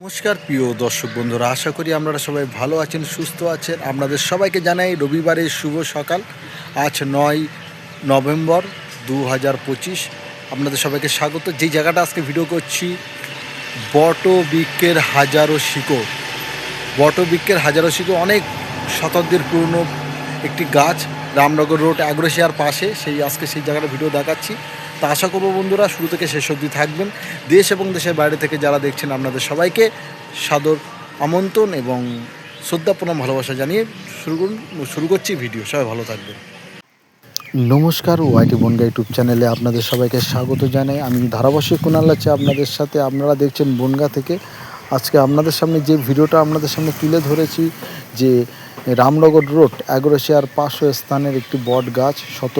নমস্কার, প্রিয় দর্শক বন্ধুরা, আশা করি আপনারা সবাই ভালো আছেন, সুস্থ আছেন। আপনাদের সবাইকে জানাই রবিবারের শুভ সকাল। আজ নয় নভেম্বর দু হাজার পঁচিশ। আপনাদের সবাইকে স্বাগত। যেই জায়গাটা আজকে ভিডিও করছি বটবৃক্ষের হাজারো শিকড়। বটবৃক্ষের হাজারো শিকড় অনেক শতাব্দীর পুরনো একটি গাছ, রামনগর রোড অ্যাগ্রোসিয়ার পাশে। সেই, আজকে সেই জায়গাটা ভিডিও দেখাচ্ছি। তা আশা করব বন্ধুরা, শুরু থেকে শেষ অবধি থাকবেন। দেশ এবং দেশের বাইরে থেকে যারা দেখছেন আপনাদের সবাইকে সাদর আমন্ত্রণ এবং শ্রদ্ধাপূর্ণ ভালোবাসা জানিয়ে শুরু করুন, শুরু করছি ভিডিও। সবাই ভালো থাকবেন। নমস্কার, ওয়াইটি বনগা ইউটিউব চ্যানেলে আপনাদের সবাইকে স্বাগত জানাই। আমি ধারাবাসী কুণাল আছে আপনাদের সাথে, আপনারা দেখছেন বনগা থেকে আজকে আপনাদের সামনে যে ভিডিওটা আপনাদের সামনে তুলে ধরেছি যে রামনগর রোড অ্যাগ্রোসিয়ার পার্শ্ব স্থানের একটি বট গাছ, শত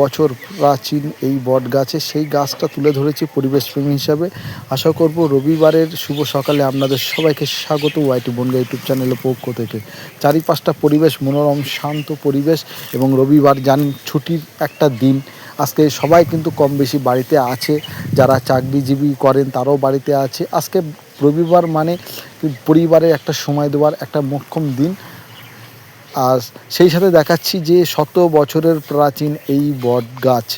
বছর প্রাচীন এই বট গাছে সেই গাছটা তুলে ধরেছি পরিবেশপ্রেমী হিসাবে। আশা করব রবিবারের শুভ সকালে আপনাদের সবাইকে স্বাগত ওয়াইটি বনগা ইউটিউব চ্যানেলের পক্ষ থেকে। চারিপাশটা পরিবেশ, মনোরম, শান্ত পরিবেশ এবং রবিবার জানেন ছুটির একটা দিন। আজকে সবাই কিন্তু কম বেশি বাড়িতে আছে, যারা চাকরিজীবী করেন তারাও বাড়িতে আছে। আজকে রবিবার মানে পরিবারে একটা সময় দেওয়ার একটা মোক্ষম দিন। আর সেই সাথে দেখাচ্ছি যে শত বছরের প্রাচীন এই বট গাছ,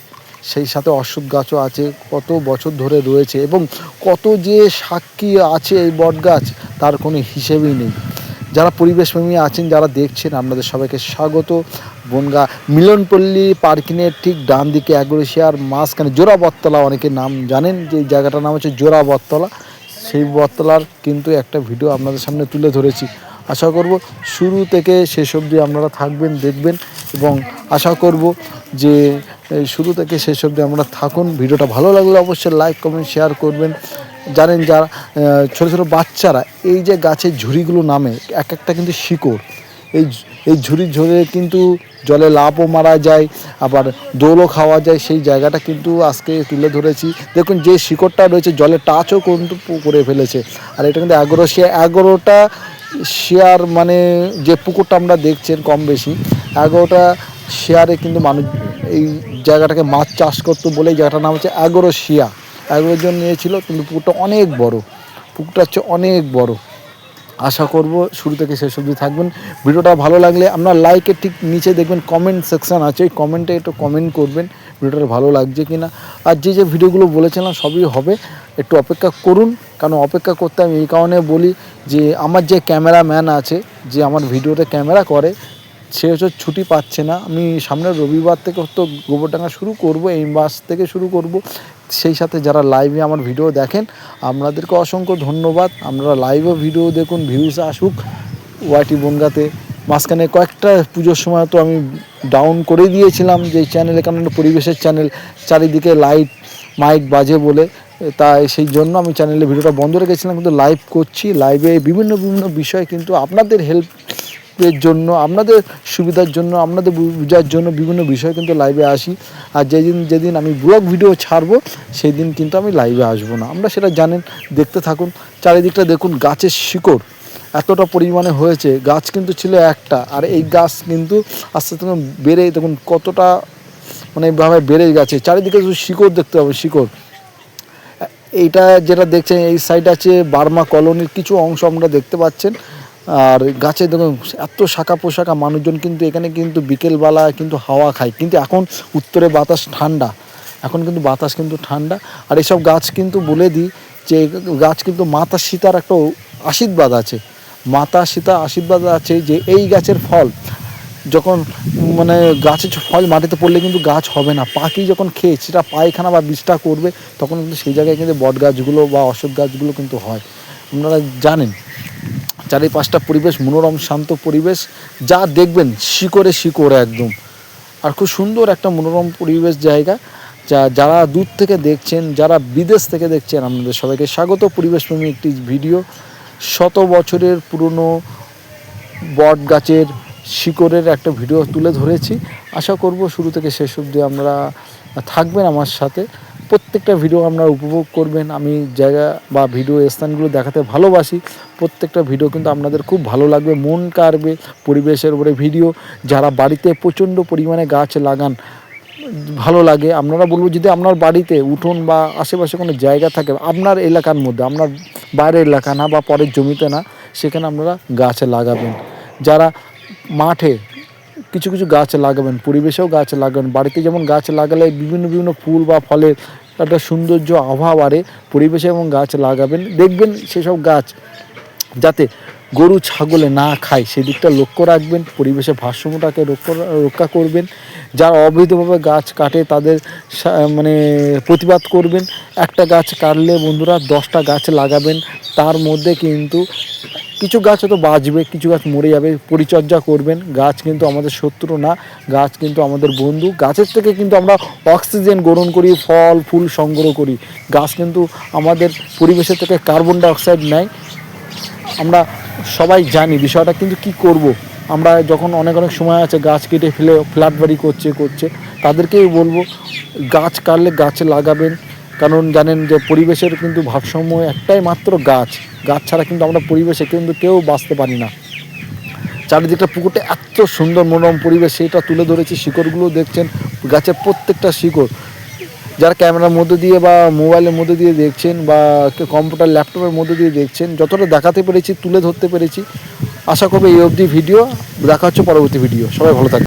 সেই সাথে অশ্বত্থ গাছও আছে, কত বছর ধরে রয়েছে এবং কত যে সাক্ষী আছে এই বট গাছ, তার কোনো হিসেবেই নেই। যারা পরিবেশপ্রেমী আছেন, যারা দেখছেন, আপনাদের সবাইকে স্বাগত। বনগা মিলনপল্লী পার্কিংয়ের ঠিক ডান দিকে অ্যাগ্রেশিয়ার মাঝখানে জোড়া বটতলা অনেকে নাম জানেন যে জায়গাটার নাম হচ্ছে জোড়া বটতলা সেই বটতলার কিন্তু একটা ভিডিও আপনাদের সামনে তুলে ধরেছি। আশা করব শুরু থেকে শেষ অবধি আপনারা থাকবেন, দেখবেন এবং আশা করব যে শুরু থেকে শেষ অবধি আমরা থাকুন। ভিডিওটা ভালো লাগলে অবশ্যই লাইক, কমেন্ট, শেয়ার করবেন। জানেন যারা ছোটো ছোটো বাচ্চারা, এই যে গাছের ঝুড়িগুলো নামে, এক একটা কিন্তু শিকড়। এই এই ঝুড়ি ঝরে কিন্তু জলে লাভও মারা যায়, আবার দোলও খাওয়া যায়, সেই জায়গাটা কিন্তু আজকে তুলে ধরেছি। দেখুন, যে শিকড়টা রয়েছে, জলে টাচও কিন্তু করে ফেলেছে। আর এটা কিন্তু এগারো সে এগারোটা শেয়ার মানে যে পুকুরটা আমরা দেখছেন কম বেশি এগারোটা শেয়ারে কিন্তু মানুষ এই জায়গাটাকে মাছ চাষ করতো বলে জায়গাটার নাম হচ্ছে এগারো শিয়া এগারো জন নিয়েছিল, কিন্তু পুকুরটা অনেক বড়। পুকুরটা হচ্ছে অনেক বড়। আশা করব শুরু থেকে শেষ অবধি থাকবেন। ভিডিওটা ভালো লাগলে আপনার লাইকের ঠিক নিচে দেখবেন কমেন্ট সেকশন আছে ওই কমেন্টে একটু কমেন্ট করবেন, ভিডিওটা ভালো লাগছে কি না আর যে যে ভিডিওগুলো বলেছিলাম সবই হবে, একটু অপেক্ষা করুন, কারণ অপেক্ষা করতে আমি এই কারণে বলি যে আমার যে ক্যামেরাম্যান আছে, যে আমার ভিডিওতে ক্যামেরা করে, সে হচ্ছে ছুটি পাচ্ছে না। আমি সামনের রবিবার থেকে তো গোবরডাঙ্গা শুরু করব, এই মাস থেকে শুরু করব। সেই সাথে যারা লাইভে আমার ভিডিও দেখেন, আপনাদেরকে অসংখ্য ধন্যবাদ। আপনারা লাইভে ভিডিও দেখুন ভিউজ আসুক। ওয়াইটি বনগাতে মাঝখানে কয়েকটা পুজোর সময় তো আমি ডাউন করে দিয়েছিলাম যে চ্যানেলে কারণ পরিবেশের চ্যানেল চারিদিকে লাইট মাইক বাজে বলে। তাই সেই জন্য আমি চ্যানেলে ভিডিওটা বন্ধ রেখেছিলাম, কিন্তু লাইভ করছি। লাইভে বিভিন্ন বিভিন্ন বিষয় কিন্তু আপনাদের হেল্প এর জন্য, আপনাদের সুবিধার জন্য, আপনাদের বোঝার জন্য বিভিন্ন বিষয় কিন্তু লাইভে আসি। আর যেদিন যেদিন আমি ব্লগ ভিডিও ছাড়বো সেই দিন কিন্তু আমি লাইভে আসব না। আমরা সেটা জানেন, দেখতে থাকুন। চারিদিকটা দেখুন, গাছের শিকড়। এতটা পরিমাণে হয়েছে, গাছ কিন্তু ছিল একটা। আর এই গাছ কিন্তু আস্তে আস্তে বেড়ে, দেখুন কতটা মানে এইভাবে বেড়ে গেছে। চারিদিকে শুধু শিকড় দেখতে হবে, শিকড়। এইটা যেটা দেখছেন, এই সাইড আছে বার্মা কলোনির কিছু অংশ আমরা দেখতে পাচ্ছেন। আর গাছে দেখুন, এত শাখা পোশাকা মানুষজন কিন্তু এখানে কিন্তু বিকেলবেলা কিন্তু হাওয়া খায়। কিন্তু এখন উত্তরে বাতাস ঠান্ডা। এখন কিন্তু বাতাস কিন্তু ঠান্ডা। আর এসব গাছ কিন্তু বলে দিই যে, গাছ কিন্তু মাতা সীতার একটা আশীর্বাদ আছে। মাতা সীতা আশীর্বাদ আছে যে, এই গাছের ফল, যখন মানে গাছের ফল মাটিতে পড়লে কিন্তু গাছ হবে না। পাখি যখন খেয়ে সেটা পায়খানা বা বিষটা করবে, তখন কিন্তু সেই জায়গায় কিন্তু বট গাছগুলো বা অশোক গাছগুলো কিন্তু হয়। আপনারা জানেন। চারিপাশটা পরিবেশ, মনোরম, শান্ত পরিবেশ, যা দেখবেন শিকড়ে শিকড়ে একদম। আর খুব সুন্দর একটা মনোরম পরিবেশ জায়গা, যা যারা দূর থেকে দেখছেন, যারা বিদেশ থেকে দেখছেন, আপনাদের সবাইকে স্বাগত। পরিবেশপ্রেমী একটি ভিডিও। শত বছরের পুরনো বট গাছের শিকড়ের একটা ভিডিও তুলে ধরেছি। আশা করব শুরু থেকে শেষ অবধি আমরা থাকবেন আমার সাথে। প্রত্যেকটা ভিডিও আমরা উপভোগ করবেন। আমি জায়গা বা ভিডিও স্থানগুলো দেখাতে ভালোবাসি। প্রত্যেকটা ভিডিও কিন্তু আপনাদের খুব ভালো লাগবে, মন কাড়বে পরিবেশের উপরে ভিডিও যারা বাড়িতে প্রচণ্ড পরিমাণে গাছ লাগান, ভালো লাগে। আপনারা বলব যদি আপনার বাড়িতে উঠোন বা আশেপাশে কোনো জায়গা থাকে, আপনার এলাকার মধ্যে, আপনার বাইরের এলাকা না বা পরের জমিতে না, সেখানে আপনারা গাছ লাগাবেন। যারা মাঠে কিছু কিছু গাছ লাগাবেন, পরিবেশেও গাছ লাগাবেন, বাড়িতে যেমন গাছ লাগালে বিভিন্ন বিভিন্ন ফুল বা ফলের একটা সৌন্দর্য আবহাওয়া পরিবেশে এবং গাছ লাগাবেন, দেখবেন সেসব গাছ যাতে গরু, ছাগলে না খায়, সেদিকটা লক্ষ্য রাখবেন, পরিবেশের ভারসাম্যটাকে রক্ষা করবেন, যারা অবৈধভাবে গাছ কাটে তাদের মানে প্রতিবাদ করবেন, একটা গাছ কাটলে বন্ধুরা দশটা গাছ লাগাবেন, তার মধ্যে কিন্তু কিছু গাছ হয়তো বাঁচবে, কিছু গাছ মরে যাবে, পরিচর্যা করবেন, গাছ কিন্তু আমাদের শত্রু না, গাছ কিন্তু আমাদের বন্ধু, গাছের থেকে কিন্তু আমরা অক্সিজেন গ্রহণ করি, ফল, ফুল সংগ্রহ করি, গাছ কিন্তু আমাদের পরিবেশের থেকে কার্বন ডাইঅক্সাইড নেয় আমরা সবাই জানি বিষয়টা, কিন্তু কি করব। আমরা যখন অনেক অনেক সময় আছে গাছ কেটে ফেলে ফ্ল্যাট বাড়ি করছে করছে, তাদেরকেই বলব গাছ কাটলে গাছ লাগাবেন। কারণ জানেন যে পরিবেশের কিন্তু ভারসাম্য একটাই মাত্র গাছ। গাছ ছাড়া কিন্তু আমরা পরিবেশে কিন্তু কেউ বাঁচতে পারি না। চারিদিকটা পুকুরটা এত সুন্দর মনোরম পরিবেশ, সেটা তুলে ধরেছি, শিকড়গুলো দেখছেন, গাছের প্রত্যেকটা শিকড়। যারা ক্যামেরার মধ্যে দিয়ে বা মোবাইলের মধ্যে দিয়ে দেখছেন বা কম্পিউটার, ল্যাপটপের মধ্যে দিয়ে দেখছেন, যতটা দেখাতে পেরেছি, তুলে ধরতে পেরেছি, আশা করব এই অবধি ভিডিও দেখা হচ্ছে পরবর্তী ভিডিও। সবাই ভালো থাকবে